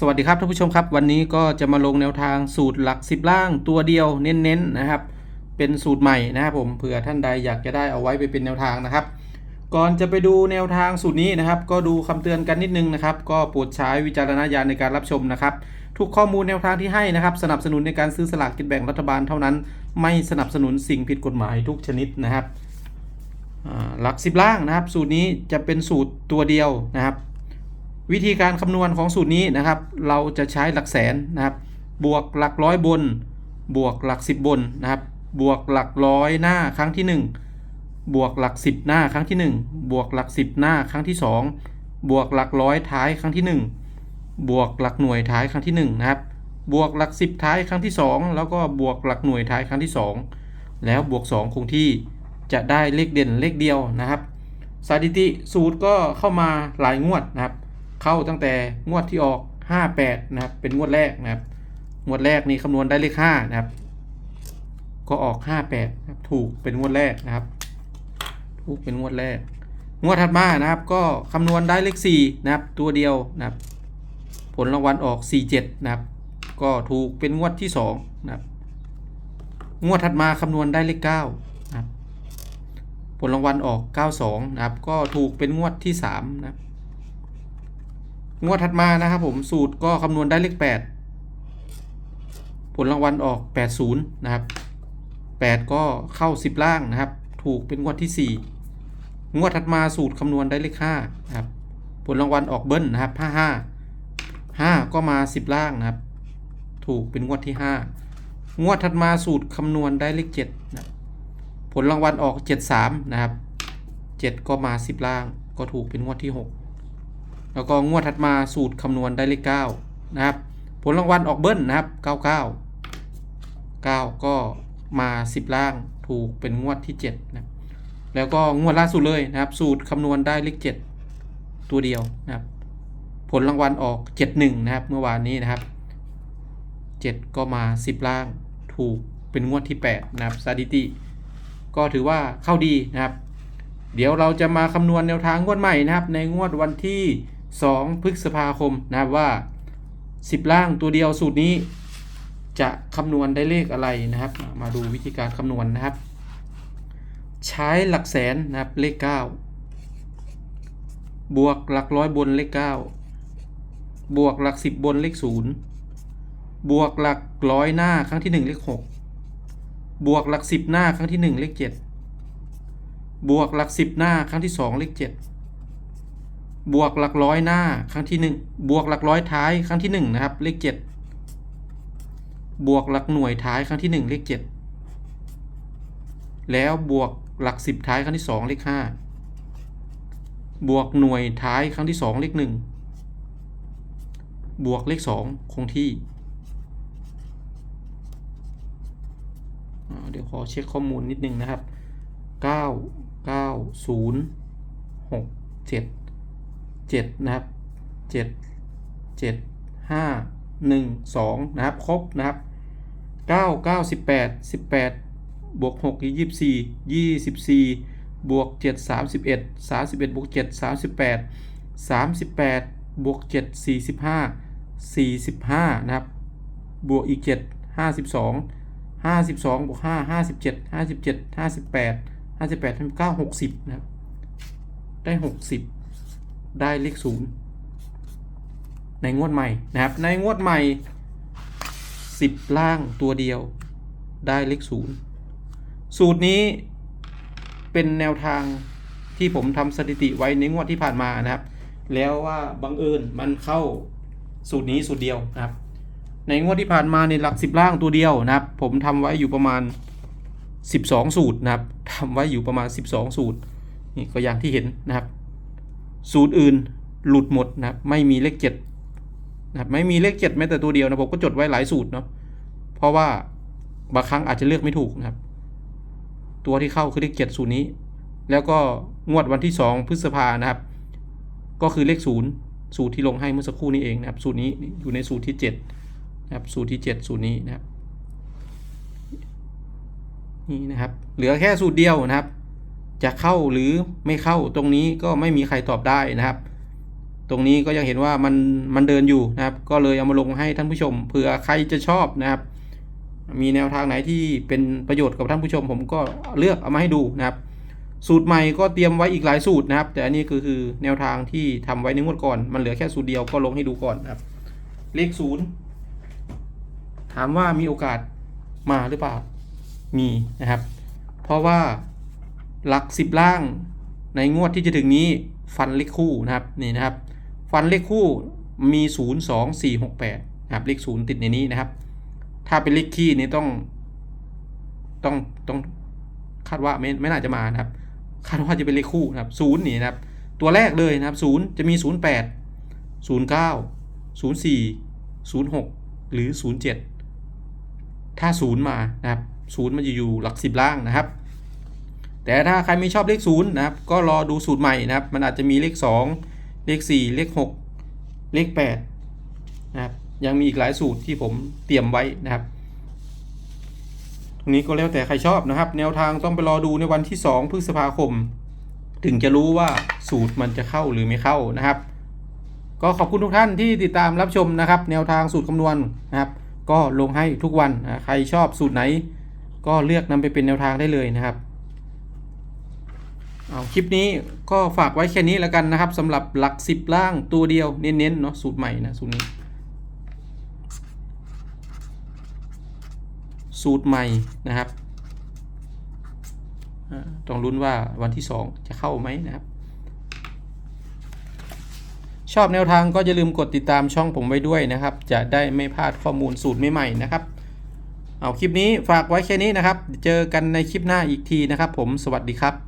สวัสดีครับท่านผู้ชมครับ วันนี้ก็จะมาลงแนวทางสูตรหลัก 10 ล่างตัวเดียวเน้นๆนะครับ เป็นสูตรใหม่นะครับผมเผื่อท่านใดอยากจะได้เอาไว้ไปเป็นแนวทางนะครับ ก่อนจะไปดูแนวทางสูตรนี้นะครับ ก็ดูคำเตือนกันนิดนึงนะครับ ก็โปรดใช้วิจารณญาณในการรับชมนะครับ ทุกข้อมูลแนวทางที่ให้นะครับ สนับสนุนในการซื้อสลากกินแบ่งรัฐบาลเท่านั้น ไม่สนับสนุนสิ่งผิดกฎหมายทุกชนิดนะครับหลัก 10 ล่างนะครับ สูตรนี้จะเป็นสูตรตัวเดียวนะครับ วิธีการคำนวณของสูตรนี้นะครับ เราจะใช้หลักแสนนะครับ บวกหลักร้อยบน บวกหลักสิบบนนะครับ บวกหลักร้อยหน้าครั้งที่หนึ่งบวกหลักสิบหน้าครั้งที่หนึ่งบวกหลักสิบหน้าครั้งที่สองบวกหลักร้อยท้ายครั้งที่หนึ่งบวกหลักหน่วยท้ายครั้งที่หนึ่งนะครับ บวกหลักสิบท้ายครั้งที่สองแล้วก็บวกหลักหน่วยท้ายครั้งที่สองแล้วบวกสองคงที่จะได้เลขเด่นเลขเดียวนะครับสถิติสูตรก็เข้ามาหลายงวดนะครับ เข้าตั้งแต่งวดที่ออก 58 นะครับ เป็นงวดแรกนะครับ งวดแรกนี่คำนวณได้เลข5นะครับ ก็ออก 58นะครับถูกเป็นงวดแรกนะครับ ถูกเป็นงวดแรก งวดถัดมานะครับ ก็คำนวณได้เลข4นะครับ ตัวเดียวนะครับ ผลรางวัลออก 47 นะครับ ก็ถูกเป็นงวดที่2นะครับ งวดถัดมาคำนวณได้เลข9นะครับ ผลรางวัลออก 92 นะครับ ก็ถูกเป็นงวดที่3นะครับ งวดถัดมานะครับผมสูตรก็คำนวณได้เลข 8 ผลรางวัลออก 80 นะครับ 8 ก็เข้า 10 ล่างนะครับ ถูกเป็นงวดที่ 4 งวดถัดมาสูตรคำนวณได้เลข5นะครับ ผลรางวัลออกเบิ้ลนะครับ 55 5 ก็มา 10 ล่างนะครับ ถูกเป็นงวดที่ 5 งวดถัดมาสูตรคำนวณได้เลข7นะผลรางวัลออก 73 นะครับ 7 ก็มา 10 ล่าง ก็ถูกเป็นงวดที่ 6 แล้วก็งวดถัดมาสูตรคำนวณได้เลข9นะครับ ผลรางวัลออกเบิ้ลนะครับ 99 9 ก็มา 10 ล่างถูกเป็นงวดที่7นะครับแล้วก็งวดล่าสุดเลยนะครับ สูตรคำนวณได้เลข 7 ตัวเดียวนะครับ ผลรางวัลออก 71 นะครับ เมื่อวานนี้นะครับ 7 ก็มา 10 ล่างถูกเป็นงวดที่ 8 นะครับสถิติ ก็ถือว่าเข้าดีนะครับ เดี๋ยวเราจะมาคำนวณแนวทางงวดใหม่นะครับ ในงวดวันที่ 2 พฤษภาคมนะครับว่า 10 ล่างตัวเดียวสูตรนี้ จะคำนวณได้เลขอะไรนะครับ มาดูวิธีการคำนวณนะครับ ใช้หลักแสนนะครับเลข 9 บวกหลักร้อยบนเลข 9 บวกหลัก 10 บนเลข 0 บวกหลักร้อยหน้าครั้งที่ 1 เลข 6 บวกหลัก 10 หน้าครั้งที่ 1 เลข 7 บวกหลัก 10 หน้าครั้งที่ 2 เลข 7 บวกหลักร้อยหน้าครั้งที่1บวกหลักร้อยท้ายครั้งที่1นะครับเลข7บวกหลักหน่วยท้ายครั้งที่ 1 เลข7แล้วบวกหลัก 10 ท้ายครั้งที่ 2 เลข5บวกหน่วยท้ายครั้งที่ 2 เลข1บวกเลข 2 คงที่ เดี๋ยวขอเช็คข้อมูลนิดนึงนะครับเก้าเก้าศูนย์หกเจ็ดนะครับเจ็ดเจ็ดห้าหนึ่งสองนะครับ ครบนะครับเก้าเก้าสิบแปดสิบแปดบวกหกยี่สิบสี่ยี่สิบสี่บวกเจ็ดสามสิบเอ็ดสามสิบเอ็ดบวกเจ็ดสามสิบแปดสามสิบแปดบวกเจ็ดสี่สิบห้าสี่สิบห้านะครับ บวกอีกเจ็ดห้าสิบสองห้าสิบสองบวกห้าห้าสิบเจ็ดห้าสิบเจ็ดห้าสิบแปดห้าสิบแปดห้เก้าหกสิบนะครับ ได้หกสิบ ได้เลขศูนย์ในงวดใหม่นะครับ ในงวดใหม่สิบล่างตัวเดียวได้เลขศูนย์สูตรนี้เป็นแนวทางที่ผมทำสถิติไว้ในงวดที่ผ่านมานะครับ แล้วว่าบังเอิญมันเข้าสูตรนี้สูตรเดียวนะครับ ในงวดที่ผ่านมาในหลักสิบล่างตัวเดียวนะครับ ผมทำไว้อยู่ประมาณ 12 สูตรนะครับทำไว้อยู่ประมาณ 12 สูตรนี่ก็อย่างที่เห็นนะครับ สูตรอื่นหลุดหมดนะครับไม่มีเลขเจ็ดนะครับไม่มีเลขเจ็ดแม้แต่ตัวเดียวนะผมก็จดไว้หลายสูตรเนาะเพราะว่าบางครั้งอาจจะเลือกไม่ถูกนะครับ ตัวที่เข้าคือเลขเจ็ดสูตรนี้ แล้วก็งวดวันที่2พฤษภานะครับ ก็คือเลขศูนย์สูตรที่ลงให้เมื่อสักครู่นี้เองนะครับ สูตรนี้อยู่ในสูตรที่7นะครับสูตรที่7สูตรนี้นะครับนี่นะครับ เหลือแค่สูตรเดียวนะครับ จะเข้าหรือไม่เข้าตรงนี้ก็ไม่มีใครตอบได้นะครับ ตรงนี้ก็ยังเห็นว่ามันมันเดินอยู่นะครับ ก็เลยเอามาลงให้ท่านผู้ชมเผื่อใครจะชอบนะครับ มีแนวทางไหนที่เป็นประโยชน์กับท่านผู้ชม ผมก็เลือกเอามาให้ดูนะครับ สูตรใหม่ก็เตรียมไว้อีกหลายสูตรนะครับ แต่อันนี้คือคือแนวทางที่ทำไว้ในงวดก่อนมันเหลือแค่สูตรเดียวก็ลงให้ดูก่อนนะครับ เลขศูนย์ถามว่ามีโอกาสมาหรือเปล่ามีนะครับ เพราะว่า หลักสิบล่าง ในงวดที่จะถึงนี้ฟันเลขคู่นะครับนี่นะครับ ฟันเลขคู่มีศูนย์สองสี่หกแปดนะครับเลขศูนย์ติดในนี้นะครับ ถ้าเป็นเลขคี่นี่ต้องต้องต้องคาดว่าไม่ไม่น่าจะมานะครับคาดว่าจะเป็นเลขคู่นะครับศูนย์นี่นะครับ ตัวแรกเลยนะครับศูนย์จะมีศูนย์แปดศูนย์เก้าศูนย์สี่ศูนย์หกหรือศูนย์เจ็ดถ้าศูนย์มานะครับศูนย์มันจะอยู่หลักสิบล่างนะครับ แต่ถ้าใครไม่ชอบเลขศูนย์นะครับ ก็รอดูสูตรใหม่นะครับ มันอาจจะมีเลขสองเลขสี่เลขหกเลขแปดนะครับ ยังมีอีกหลายสูตรที่ผมเตรียมไว้นะครับตรงนี้ก็แล้วแต่ใครชอบนะครับ แนวทางต้องไปรอดูในวันที่ 2 พฤษภาคม ถึงจะรู้ว่าสูตรมันจะเข้าหรือไม่เข้านะครับ ก็ขอบคุณทุกท่านที่ติดตามรับชมนะครับ แนวทางสูตรคำนวณนะครับ ก็ลงให้ทุกวันนะใครชอบสูตรไหน ก็เลือกนำไปเป็นแนวทางได้เลยนะครับ เอาคลิปนี้ก็ฝากไว้แค่นี้แล้วกันนะครับสำหรับหลักสิบล่างตัวเดียวเน้นๆเนาะสูตรใหม่นะสูตรนี้ สูตรใหม่นะครับต้องลุ้นว่าวันที่ 2 จะเข้าไหมนะครับ ชอบแนวทางก็อย่าลืมกดติดตามช่องผมไว้ด้วยนะครับ จะได้ไม่พลาดข้อมูลสูตรใหม่ๆนะครับ เอาคลิปนี้ฝากไว้แค่นี้นะครับ เจอกันในคลิปหน้าอีกทีนะครับ ผมสวัสดีครับ